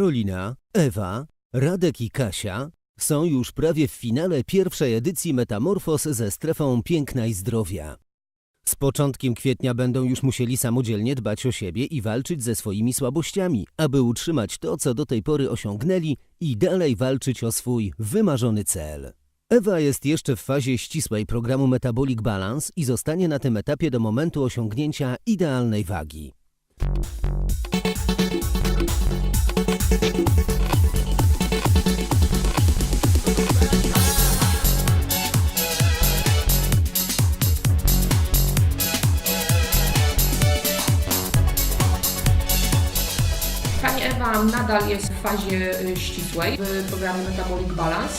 Karolina, Ewa, Radek i Kasia są już prawie w finale pierwszej edycji Metamorfos ze strefą piękna i zdrowia. Z początkiem kwietnia będą już musieli samodzielnie dbać o siebie i walczyć ze swoimi słabościami, aby utrzymać to, co do tej pory osiągnęli i dalej walczyć o swój wymarzony cel. Ewa jest jeszcze w fazie ścisłej programu Metabolic Balance i zostanie na tym etapie do momentu osiągnięcia idealnej wagi. Pani Ewa nadal jest w fazie y, ścisłej w programie Metabolic Balance,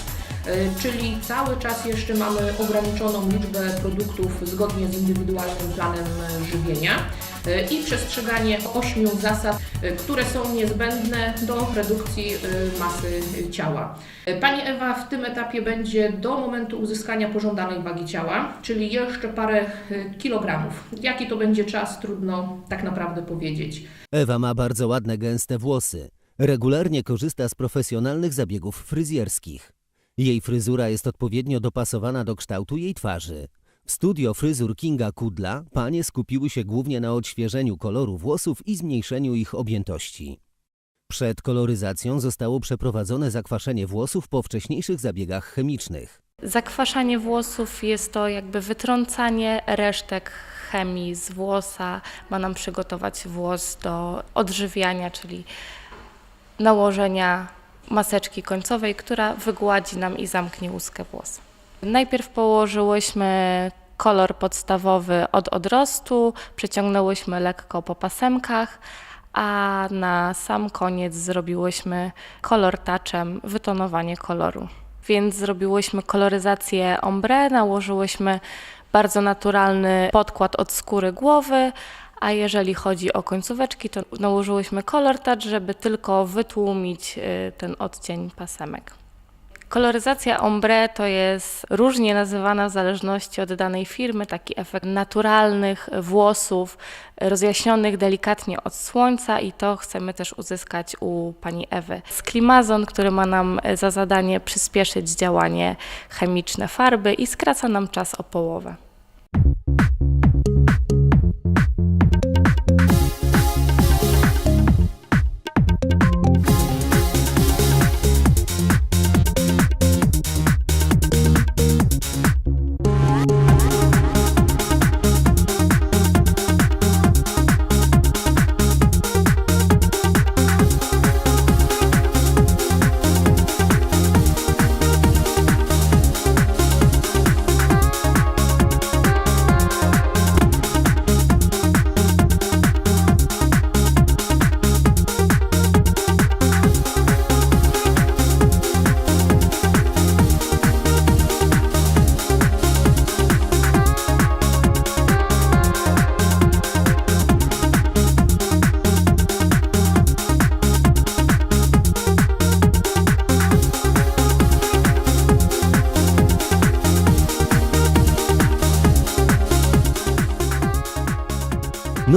y, czyli cały czas jeszcze mamy ograniczoną liczbę produktów zgodnie z indywidualnym planem y, żywienia i przestrzeganie ośmiu zasad, y, które są niezbędne do redukcji y, masy y, ciała. Y, Pani Ewa w tym etapie będzie do momentu uzyskania pożądanej wagi ciała, czyli jeszcze parę y, kilogramów. Jaki to będzie czas, trudno tak naprawdę powiedzieć. Ewa ma bardzo ładne, gęste włosy. Regularnie korzysta z profesjonalnych zabiegów fryzjerskich. Jej fryzura jest odpowiednio dopasowana do kształtu jej twarzy. W studio fryzur Kinga Kudla panie skupiły się głównie na odświeżeniu koloru włosów i zmniejszeniu ich objętości. Przed koloryzacją zostało przeprowadzone zakwaszenie włosów po wcześniejszych zabiegach chemicznych. Zakwaszanie włosów jest to jakby wytrącanie resztek chemii z włosa. Ma nam przygotować włos do odżywiania, czyli nałożenia maseczki końcowej, która wygładzi nam i zamknie łuskę włosa. Najpierw położyłyśmy kolor podstawowy od odrostu, przeciągnęłyśmy lekko po pasemkach, a na sam koniec zrobiłyśmy kolor touchem, wytonowanie koloru. Więc zrobiłyśmy koloryzację ombre, nałożyłyśmy bardzo naturalny podkład od skóry głowy, a jeżeli chodzi o końcóweczki, to nałożyłyśmy kolor touch, żeby tylko wytłumić y, ten odcień pasemek. Koloryzacja ombre to jest różnie nazywana w zależności od danej firmy, taki efekt naturalnych włosów, rozjaśnionych delikatnie od słońca i to chcemy też uzyskać u pani Ewy. Sklimazon, który ma nam za zadanie przyspieszyć działanie chemiczne farby i skraca nam czas o połowę.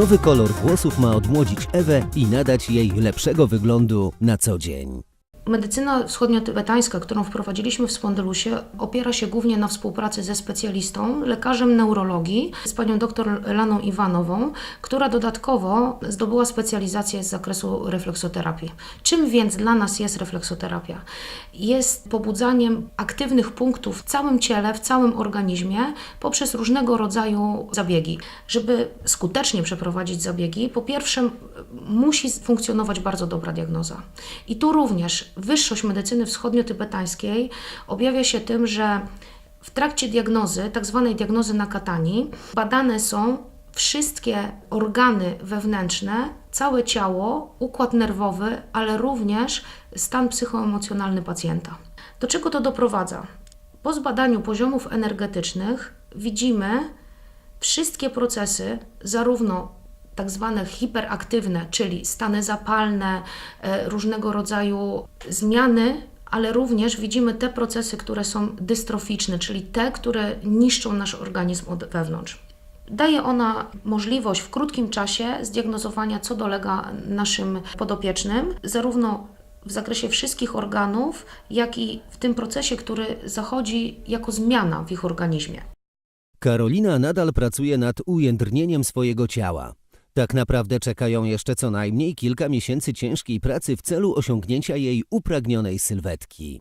Nowy kolor włosów ma odmłodzić Ewę i nadać jej lepszego wyglądu na co dzień. Medycyna wschodnio-tybetańska, którą wprowadziliśmy w Spondylusie, opiera się głównie na współpracy ze specjalistą, lekarzem neurologii, z panią dr Laną Iwanową, która dodatkowo zdobyła specjalizację z zakresu refleksoterapii. Czym więc dla nas jest refleksoterapia? Jest pobudzaniem aktywnych punktów w całym ciele, w całym organizmie poprzez różnego rodzaju zabiegi. Żeby skutecznie przeprowadzić zabiegi, po pierwsze musi funkcjonować bardzo dobra diagnoza. I tu również wyższość medycyny wschodnio-tybetańskiej objawia się tym, że w trakcie diagnozy, tak zwanej diagnozy na katani, badane są wszystkie organy wewnętrzne, całe ciało, układ nerwowy, ale również stan psychoemocjonalny pacjenta. Do czego to doprowadza? Po zbadaniu poziomów energetycznych widzimy wszystkie procesy, zarówno tak zwane hiperaktywne, czyli stany zapalne, e, różnego rodzaju zmiany, ale również widzimy te procesy, które są dystroficzne, czyli te, które niszczą nasz organizm od wewnątrz. Daje ona możliwość w krótkim czasie zdiagnozowania, co dolega naszym podopiecznym, zarówno w zakresie wszystkich organów, jak i w tym procesie, który zachodzi jako zmiana w ich organizmie. Karolina nadal pracuje nad ujędrnieniem swojego ciała. Tak naprawdę czeka ją jeszcze co najmniej kilka miesięcy ciężkiej pracy w celu osiągnięcia jej upragnionej sylwetki.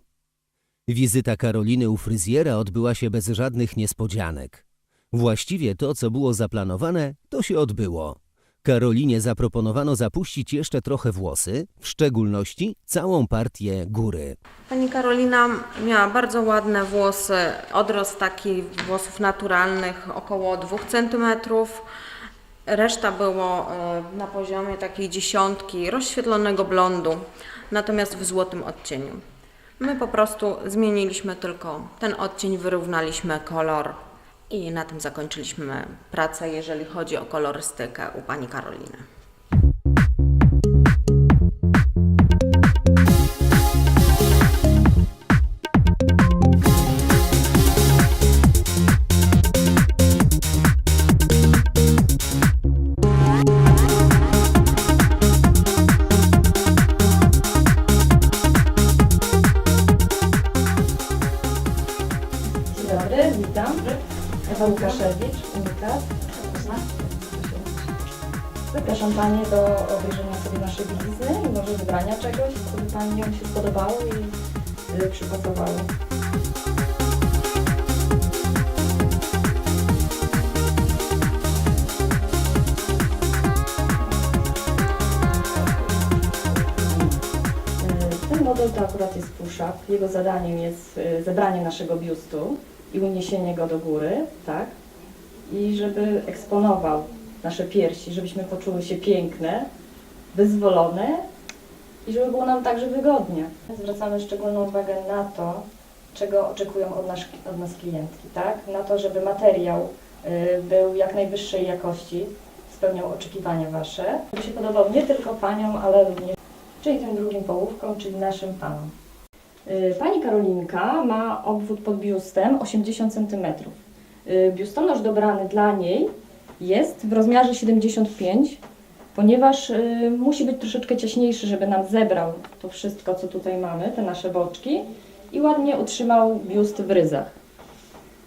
Wizyta Karoliny u fryzjera odbyła się bez żadnych niespodzianek. Właściwie to, co było zaplanowane, to się odbyło. Karolinie zaproponowano zapuścić jeszcze trochę włosy, w szczególności całą partię góry. Pani Karolina miała bardzo ładne włosy, odrost taki włosów naturalnych około 2 cm. Reszta było e, na poziomie takiej dziesiątki rozświetlonego blondu, natomiast w złotym odcieniu. My po prostu zmieniliśmy tylko ten odcień, wyrównaliśmy kolor i na tym zakończyliśmy pracę, jeżeli chodzi o kolorystykę u pani Karoliny. Zapraszam Panie do obejrzenia sobie naszej bielizny i może wybrania czegoś, co by Paniom się spodobało i y, przypasowało. Y, Ten model to akurat jest push-up. Jego zadaniem jest y, zebranie naszego biustu i uniesienie go do góry, tak? I żeby eksponował nasze piersi, żebyśmy poczuły się piękne, wyzwolone i żeby było nam także wygodnie. Zwracamy szczególną uwagę na to, czego oczekują od nas, od nas klientki, tak? Na to, żeby materiał y, był jak najwyższej jakości, spełniał oczekiwania Wasze, żeby się podobał nie tylko Paniom, ale również czyli tym drugim połówkom, czyli naszym panom. Y, Pani Karolinka ma obwód pod biustem 80 cm. Biustonosz dobrany dla niej jest w rozmiarze 75, ponieważ y, musi być troszeczkę ciaśniejszy, żeby nam zebrał to wszystko, co tutaj mamy, te nasze boczki i ładnie utrzymał biust w ryzach.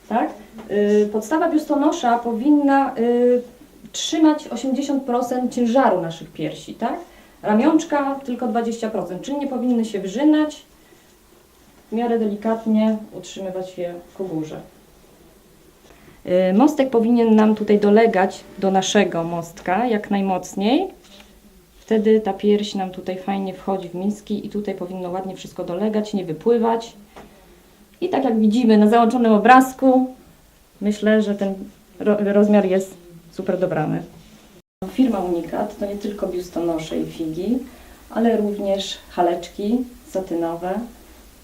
Tak? Y, Podstawa biustonosza powinna y, trzymać 80% ciężaru naszych piersi, tak? Ramionczka tylko 20%, czyli nie powinny się wrzynać, w miarę delikatnie utrzymywać je ku górze. Y, Mostek powinien nam tutaj dolegać do naszego mostka jak najmocniej. Wtedy ta pierś nam tutaj fajnie wchodzi w miski i tutaj powinno ładnie wszystko dolegać, nie wypływać. I tak jak widzimy na załączonym obrazku, myślę, że ten ro- rozmiar jest super dobrany. Firma Unikat to nie tylko biustonosze i figi, ale również haleczki satynowe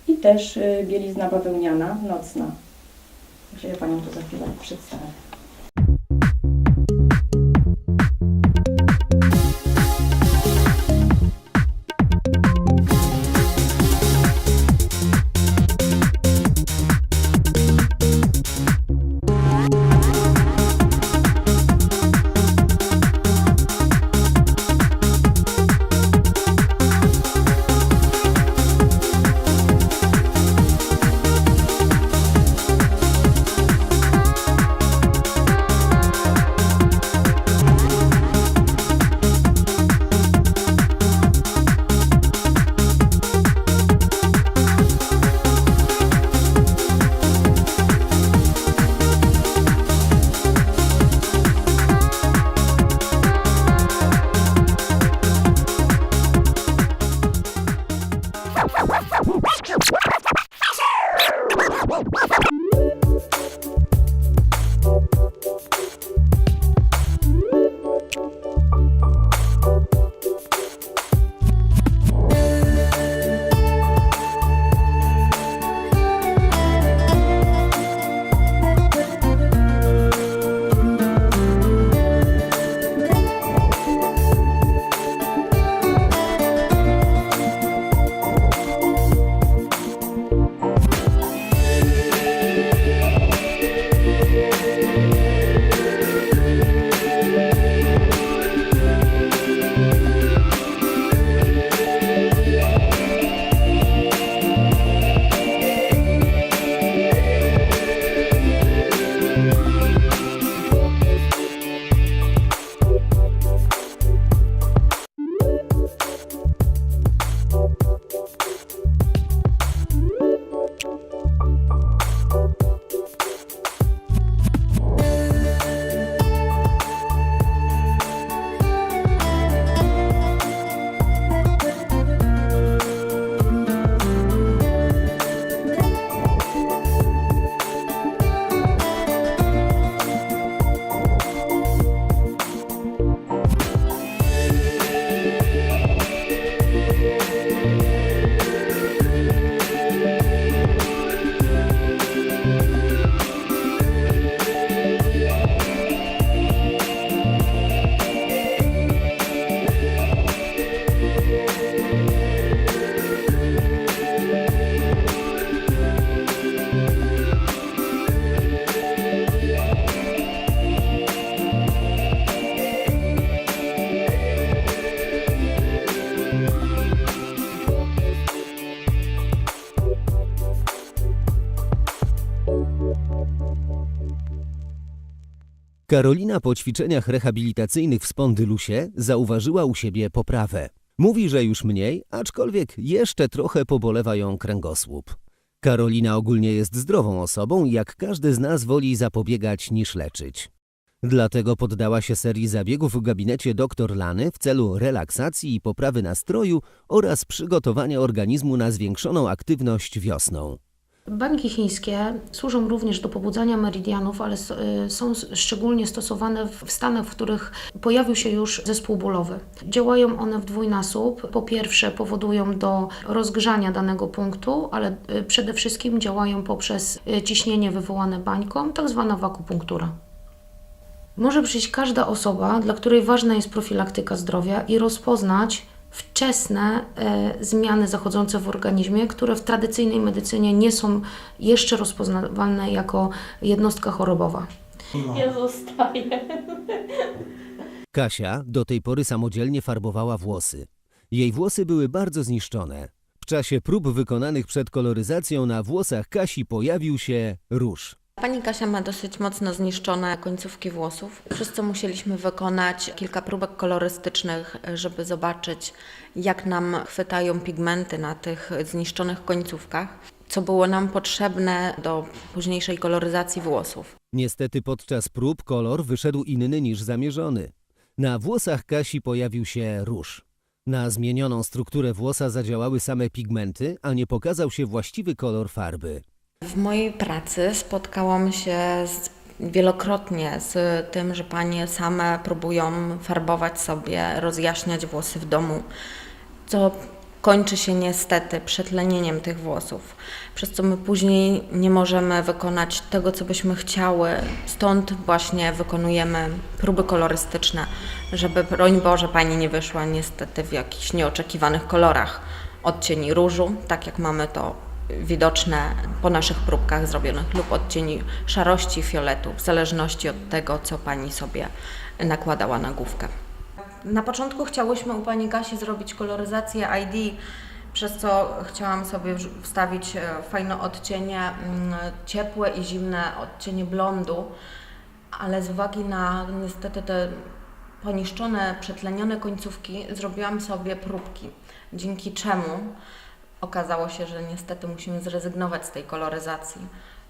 i też y, bielizna bawełniana nocna. Także ja Panią tu za chwilę przedstawię. Karolina po ćwiczeniach rehabilitacyjnych w spondylusie zauważyła u siebie poprawę. Mówi, że już mniej, aczkolwiek jeszcze trochę pobolewa ją kręgosłup. Karolina ogólnie jest zdrową osobą jak każdy z nas woli zapobiegać niż leczyć. Dlatego poddała się serii zabiegów w gabinecie dr Lany w celu relaksacji i poprawy nastroju oraz przygotowania organizmu na zwiększoną aktywność wiosną. Bańki chińskie służą również do pobudzania meridianów, ale y, są szczególnie stosowane w w stanach, w których pojawił się już zespół bólowy. Działają one w dwójnasób. Po pierwsze powodują do rozgrzania danego punktu, ale y, przede wszystkim działają poprzez y, ciśnienie wywołane bańką, tak zwana wakupunktura. Może przyjść każda osoba, dla której ważna jest profilaktyka zdrowia i rozpoznać wczesne e, zmiany zachodzące w organizmie, które w tradycyjnej medycynie nie są jeszcze rozpoznawalne jako jednostka chorobowa. Ja zostaję. Kasia do tej pory samodzielnie farbowała włosy. Jej włosy były bardzo zniszczone. W czasie prób wykonanych przed koloryzacją na włosach Kasi pojawił się róż. Pani Kasia ma dosyć mocno zniszczone końcówki włosów, co musieliśmy wykonać kilka próbek kolorystycznych, żeby zobaczyć, jak nam chwytają pigmenty na tych zniszczonych końcówkach, co było nam potrzebne do późniejszej koloryzacji włosów. Niestety podczas prób kolor wyszedł inny niż zamierzony. Na włosach Kasi pojawił się róż. Na zmienioną strukturę włosa zadziałały same pigmenty, a nie pokazał się właściwy kolor farby. W mojej pracy spotkałam się z, wielokrotnie z tym, że panie same próbują farbować sobie, rozjaśniać włosy w domu, co kończy się niestety przetlenieniem tych włosów, przez co my później nie możemy wykonać tego, co byśmy chciały. Stąd właśnie wykonujemy próby kolorystyczne, żeby, broń Boże, pani nie wyszła niestety w jakichś nieoczekiwanych kolorach odcieni różu, tak jak mamy to widoczne po naszych próbkach zrobionych lub odcieni szarości, fioletu, w zależności od tego, co pani sobie nakładała na główkę. Na początku chciałyśmy u pani Kasi zrobić koloryzację ID, przez co chciałam sobie wstawić e, fajne odcienie, mm, ciepłe i zimne odcienie blondu, ale z uwagi na niestety te poniszczone, przetlenione końcówki zrobiłam sobie próbki, dzięki czemu okazało się, że niestety musimy zrezygnować z tej koloryzacji,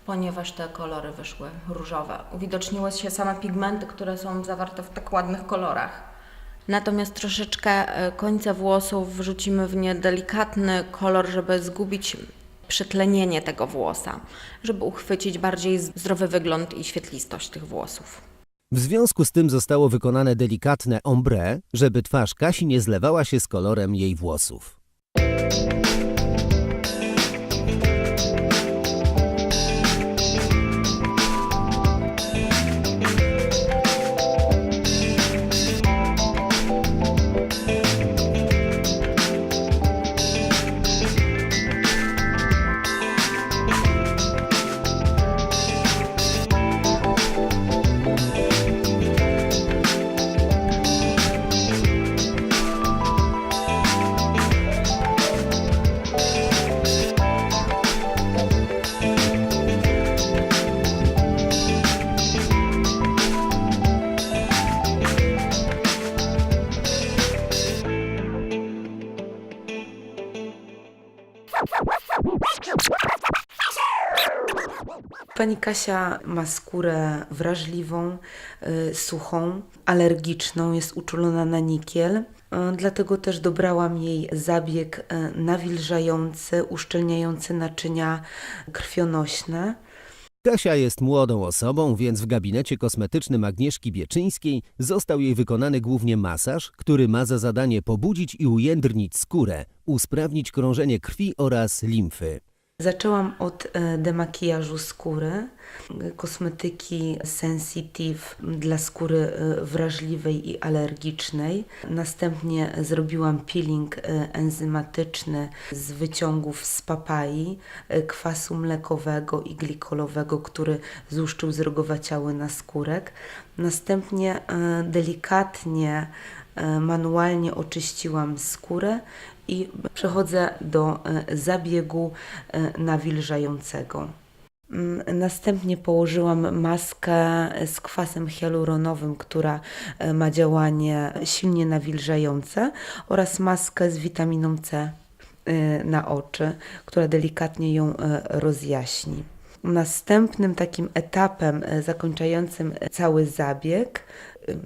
ponieważ te kolory wyszły różowe. Uwidoczniły się same pigmenty, które są zawarte w tak ładnych kolorach. Natomiast troszeczkę e, końce włosów wrzucimy w nie delikatny kolor, żeby zgubić przetlenienie tego włosa, żeby uchwycić bardziej zdrowy wygląd i świetlistość tych włosów. W związku z tym zostało wykonane delikatne ombre, żeby twarz Kasi nie zlewała się z kolorem jej włosów. Kasia ma skórę wrażliwą, y, suchą, alergiczną, jest uczulona na nikiel. Y, Dlatego też dobrałam jej zabieg y, nawilżający, uszczelniający naczynia krwionośne. Kasia jest młodą osobą, więc w gabinecie kosmetycznym Agnieszki Bieczyńskiej został jej wykonany głównie masaż, który ma za zadanie pobudzić i ujędrnić skórę, usprawnić krążenie krwi oraz limfy. Zaczęłam od e, demakijażu skóry, e, kosmetyki sensitive dla skóry e, wrażliwej i alergicznej. Następnie zrobiłam peeling enzymatyczny z wyciągów z papai, kwasu mlekowego i glikolowego, który złuszczył zrogowaciały naskórek. Następnie delikatnie manualnie oczyściłam skórę i przechodzę do e, zabiegu e, nawilżającego. Mm, Następnie położyłam maskę z kwasem hialuronowym, która e, ma działanie silnie nawilżające oraz maskę z witaminą C na oczy, która delikatnie ją rozjaśni. Następnym takim etapem zakończającym cały zabieg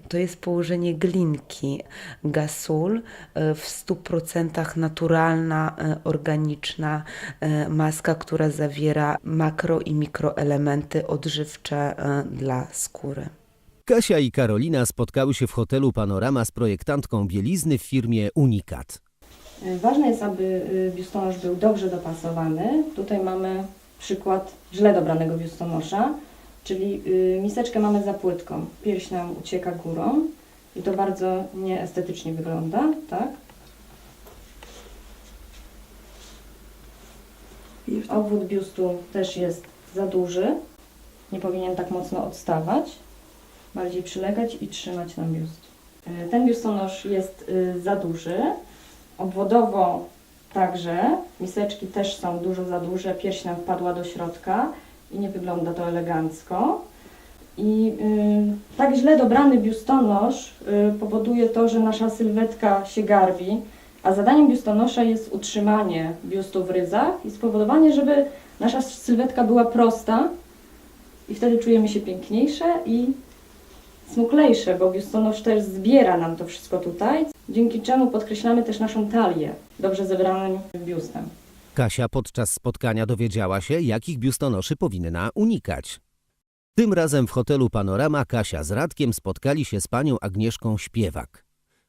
to jest położenie glinki Gasul e, w 100% naturalna, e, organiczna e, maska, która zawiera makro i mikroelementy odżywcze dla skóry. Kasia i Karolina spotkały się w hotelu Panorama z projektantką bielizny w firmie Unikat. Ważne jest, aby biustonosz był dobrze dopasowany. Tutaj mamy przykład źle dobranego biustonosza, czyli y, miseczkę mamy za płytką. Pierś nam ucieka górą i to bardzo nieestetycznie wygląda, tak? Obwód biustu też jest za duży. Nie powinien tak mocno odstawać. Bardziej przylegać i trzymać nam biust. Y, Ten biustonosz jest y, za duży. Obwodowo także. Miseczki też są dużo za duże. Pierś nam wpadła do środka i nie wygląda to elegancko. I y, tak źle dobrany biustonosz y, powoduje to, że nasza sylwetka się garbi, a zadaniem biustonosza jest utrzymanie biustu w ryzach i spowodowanie, żeby nasza sylwetka była prosta i wtedy czujemy się piękniejsze i smuklejsze, bo biustonosz też zbiera nam to wszystko tutaj, dzięki czemu podkreślamy też naszą talię dobrze zebranym biustem. Kasia podczas spotkania dowiedziała się, jakich biustonoszy powinna unikać. Tym razem w hotelu Panorama Kasia z Radkiem spotkali się z panią Agnieszką Śpiewak.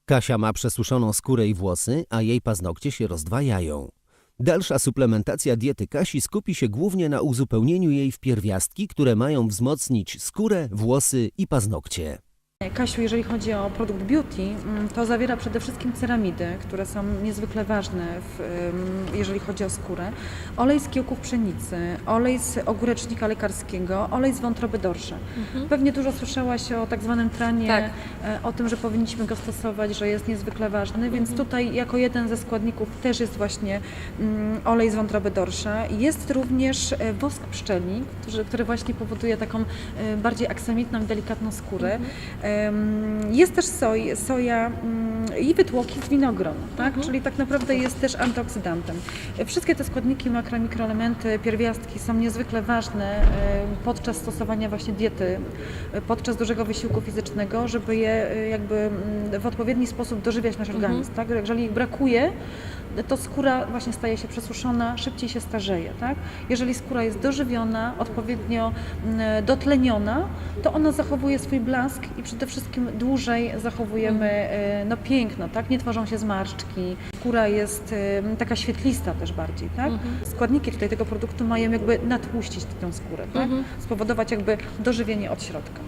Kasia ma przesuszoną skórę i włosy, a jej paznokcie się rozdwajają. Dalsza suplementacja diety Kasi skupi się głównie na uzupełnieniu jej w pierwiastki, które mają wzmocnić skórę, włosy i paznokcie. Kasiu, jeżeli chodzi o produkt beauty, mm, to zawiera przede wszystkim ceramidy, które są niezwykle ważne, w, jeżeli chodzi o skórę. Olej z kiełków pszenicy, olej z ogórecznika lekarskiego, olej z wątroby dorsza. Pewnie dużo słyszałaś o tak zwanym tranie, Tak. e, o tym, że powinniśmy go stosować, że jest niezwykle ważny, więc tutaj jako jeden ze składników też jest właśnie mm, olej z wątroby dorsza. Jest również e, wosk pszczeli, który, który właśnie powoduje taką e, bardziej aksamitną, delikatną skórę. Em, Jest też soj, soja mm, i wytłoki z winogronu, tak? czyli tak naprawdę jest też antyoksydantem. Wszystkie te składniki, makro, mikroelementy, pierwiastki są niezwykle ważne podczas stosowania właśnie diety, e, podczas dużego wysiłku fizycznego, żeby je e, jakby mm, w odpowiedni sposób dożywiać nasz organizm. Tak? Jeżeli ich brakuje, to skóra właśnie staje się przesuszona, szybciej się starzeje. Tak? Jeżeli skóra jest dożywiona, odpowiednio mm, dotleniona, to ona zachowuje swój blask i przede wszystkim dłużej zachowujemy e, no, piękno, tak? nie tworzą się zmarszczki, skóra jest taka świetlista też bardziej. Tak? Składniki tutaj tego produktu mają jakby natłuścić tę skórę, tak? spowodować jakby dożywienie od środka.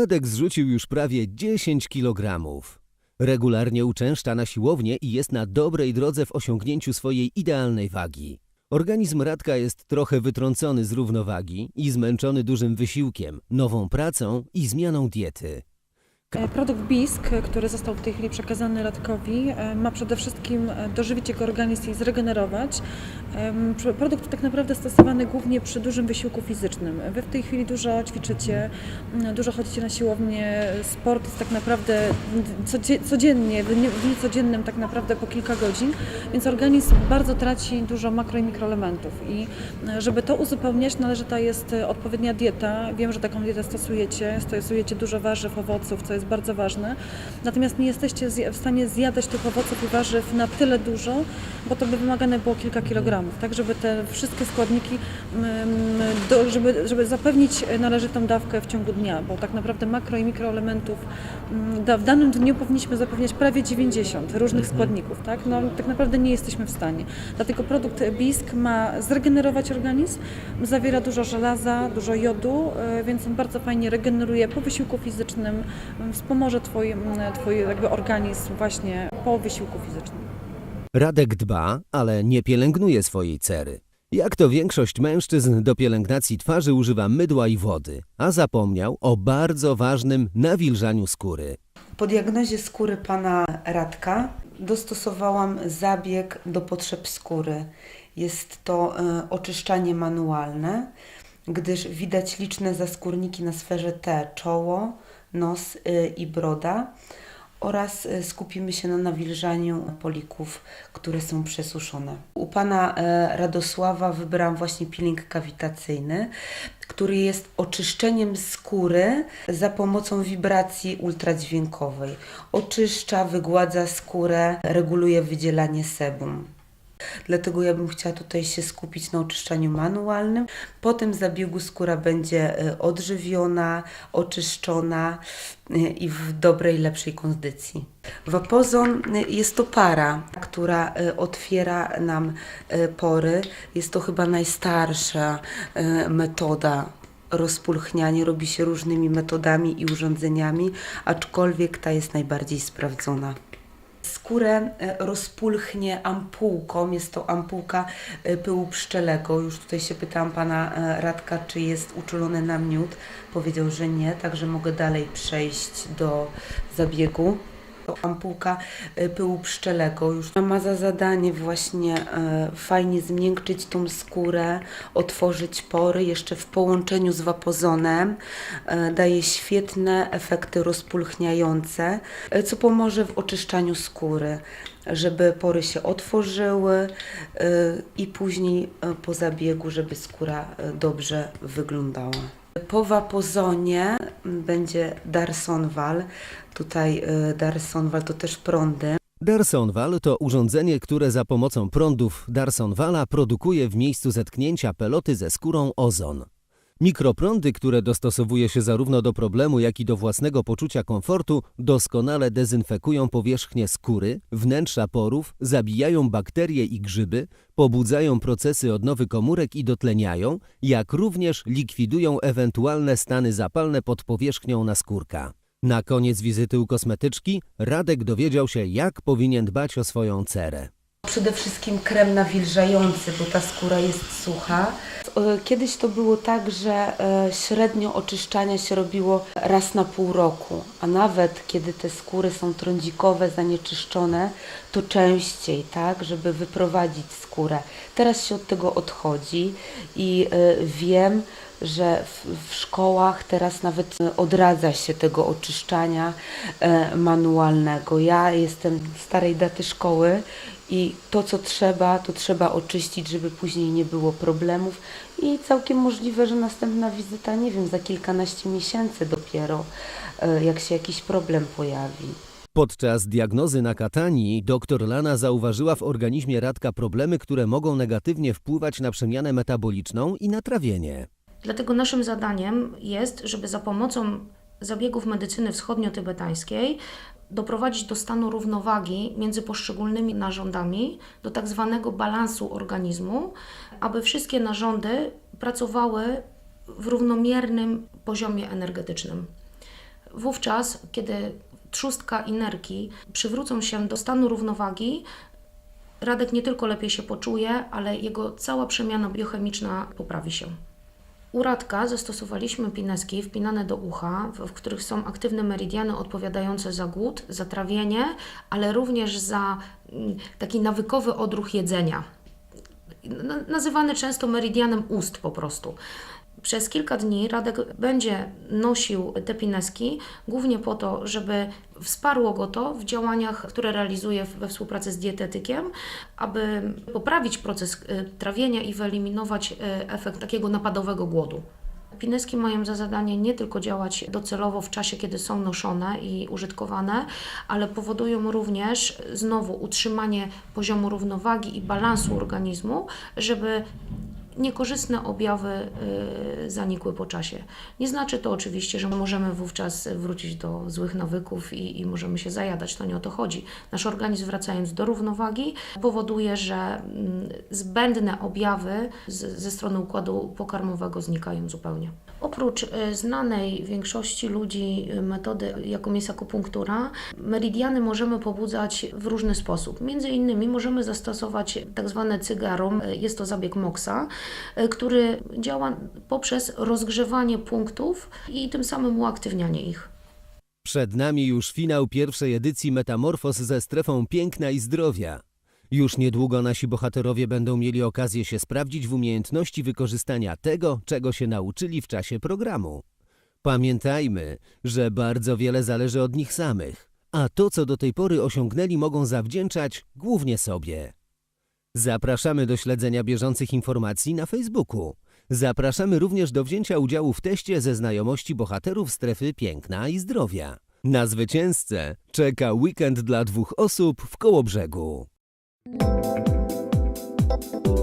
Radek zrzucił już prawie 10 kilogramów. Regularnie uczęszcza na siłownię i jest na dobrej drodze w osiągnięciu swojej idealnej wagi. Organizm Radka jest trochę wytrącony z równowagi i zmęczony dużym wysiłkiem, nową pracą i zmianą diety. E, Produkt BISK, który został w tej chwili przekazany Radkowi, e, ma przede wszystkim e, dożywić jego organizm i zregenerować, Produkt tak naprawdę stosowany głównie przy dużym wysiłku fizycznym. Wy w tej chwili dużo ćwiczycie, dużo chodzicie na siłownię. Sport jest tak naprawdę codzie- codziennie, w dniu codziennym tak naprawdę po kilka godzin, więc organizm bardzo traci dużo makro i mikroelementów. I żeby to uzupełniać, należyta jest e, odpowiednia dieta. Wiem, że taką dietę stosujecie. Stosujecie dużo warzyw, owoców, co jest bardzo ważne. Natomiast nie jesteście w stanie zjadać tych owoców i warzyw na tyle dużo, bo to by wymagane było kilka kilogramów, tak żeby te wszystkie składniki, mm, do, żeby, żeby zapewnić należytą dawkę w ciągu dnia, bo tak naprawdę makro i mikroelementów mm, w danym dniu powinniśmy zapewniać prawie 90 różnych składników, tak? No tak naprawdę nie jesteśmy w stanie. Dlatego produkt BISK ma zregenerować organizm, zawiera dużo żelaza, dużo jodu, e, więc on bardzo fajnie regeneruje po wysiłku fizycznym, wspomoże twój, twój jakby organizm właśnie po wysiłku fizycznym. Radek dba, ale nie pielęgnuje swojej cery. Jak to większość mężczyzn do pielęgnacji twarzy używa mydła i wody, a zapomniał o bardzo ważnym nawilżaniu skóry. Po diagnozie skóry pana Radka dostosowałam zabieg do potrzeb skóry. Jest to e, oczyszczanie manualne, gdyż widać liczne zaskórniki na sferze T, czoło, nos e, i broda oraz e, skupimy się na nawilżaniu polików, które są przesuszone. U pana e, Radosława wybrałam właśnie peeling kawitacyjny, który jest oczyszczeniem skóry za pomocą wibracji ultradźwiękowej. Oczyszcza, wygładza skórę, reguluje wydzielanie sebum. Dlatego ja bym chciała tutaj się skupić na oczyszczaniu manualnym. Po tym zabiegu skóra będzie e, odżywiona, oczyszczona e, i w dobrej, lepszej kondycji. Wapozon e, jest to para, która otwiera nam pory. Jest to chyba najstarsza metoda rozpulchnianie robi się różnymi metodami i urządzeniami, aczkolwiek ta jest najbardziej sprawdzona. Skórę e, rozpulchnie ampułką, jest to ampułka e, pyłu pszczelego. Już tutaj się pytałam pana e, Radka, czy jest uczulony na miód. Powiedział, że nie, także mogę dalej przejść do zabiegu. Ampułka e, pyłu pszczelego już ma za zadanie właśnie e, fajnie zmiękczyć tą skórę, otworzyć pory jeszcze w połączeniu z wapozonem. E, daje świetne efekty rozpulchniające, e, co pomoże w oczyszczaniu skóry, żeby pory się otworzyły i później po zabiegu, żeby skóra dobrze wyglądała. Po wapozonie będzie Darsonwal. Tutaj e, Darsonwal to też prądy. Darsonwal to urządzenie, które za pomocą prądów Darsonwala produkuje w miejscu zetknięcia peloty ze skórą ozon. Mikroprądy, które dostosowuje się zarówno do problemu, jak i do własnego poczucia komfortu, doskonale dezynfekują powierzchnię skóry, wnętrza porów, zabijają bakterie i grzyby, pobudzają procesy odnowy komórek i dotleniają, jak również likwidują ewentualne stany zapalne pod powierzchnią naskórka. Na koniec wizyty u kosmetyczki Radek dowiedział się, jak powinien dbać o swoją cerę. Przede wszystkim krem nawilżający, bo ta skóra jest sucha. E, Kiedyś to było tak, że e, średnio oczyszczania się robiło raz na pół roku, a nawet kiedy te skóry są trądzikowe, zanieczyszczone, to częściej, tak, żeby wyprowadzić skórę. Teraz się od tego odchodzi i e, wiem, że w, szkołach teraz nawet odradza się tego oczyszczania manualnego. Ja jestem starej daty szkoły i to, co trzeba, to trzeba oczyścić, żeby później nie było problemów. I całkiem możliwe, że następna wizyta, nie wiem, za kilkanaście miesięcy dopiero, e, jak się jakiś problem pojawi. Podczas diagnozy na katanii dr Lana zauważyła w organizmie Radka problemy, które mogą negatywnie wpływać na przemianę metaboliczną i na trawienie. Dlatego naszym zadaniem jest, żeby za pomocą zabiegów medycyny wschodnio-tybetańskiej doprowadzić do stanu równowagi między poszczególnymi narządami, do tak zwanego balansu organizmu, aby wszystkie narządy pracowały w równomiernym poziomie energetycznym. Wówczas, kiedy trzustka i nerki przywrócą się do stanu równowagi, Radek nie tylko lepiej się poczuje, ale jego cała przemiana biochemiczna poprawi się. U Radka zastosowaliśmy pineski wpinane do ucha, w, których są aktywne meridiany odpowiadające za głód, za trawienie, ale również za mm, taki nawykowy odruch jedzenia. nazywany często meridianem ust po prostu. Przez kilka dni Radek będzie nosił te pineski głównie po to, żeby wsparło go to w działaniach, które realizuje we współpracy z dietetykiem, aby poprawić proces y, trawienia i wyeliminować y, efekt takiego napadowego głodu. Pineski mają za zadanie nie tylko działać docelowo w czasie, kiedy są noszone i użytkowane, ale powodują również znowu utrzymanie poziomu równowagi i balansu organizmu, żeby niekorzystne objawy y, zanikły po czasie. Nie znaczy to oczywiście, że możemy wówczas wrócić do złych nawyków i, i możemy się zajadać. To nie o to chodzi. Nasz organizm wracając do równowagi powoduje, że mm, zbędne objawy z, ze strony układu pokarmowego znikają zupełnie. Oprócz y, znanej większości ludzi y, metody, jaką jest akupunktura, meridiany możemy pobudzać w różny sposób. Między innymi możemy zastosować tak zwane cygarum, y, jest to zabieg Moxa, który działa poprzez rozgrzewanie punktów i tym samym uaktywnianie ich. Przed nami już finał pierwszej edycji Metamorfos ze strefą piękna i zdrowia. Już niedługo nasi bohaterowie będą mieli okazję się sprawdzić w umiejętności wykorzystania tego, czego się nauczyli w czasie programu. Pamiętajmy, że bardzo wiele zależy od nich samych, a to, co do tej pory osiągnęli, mogą zawdzięczać głównie sobie. Zapraszamy do śledzenia bieżących informacji na Facebooku. Zapraszamy również do wzięcia udziału w teście ze znajomości bohaterów strefy piękna i zdrowia. Na zwycięzcę czeka weekend dla dwóch osób w Kołobrzegu. Thank you.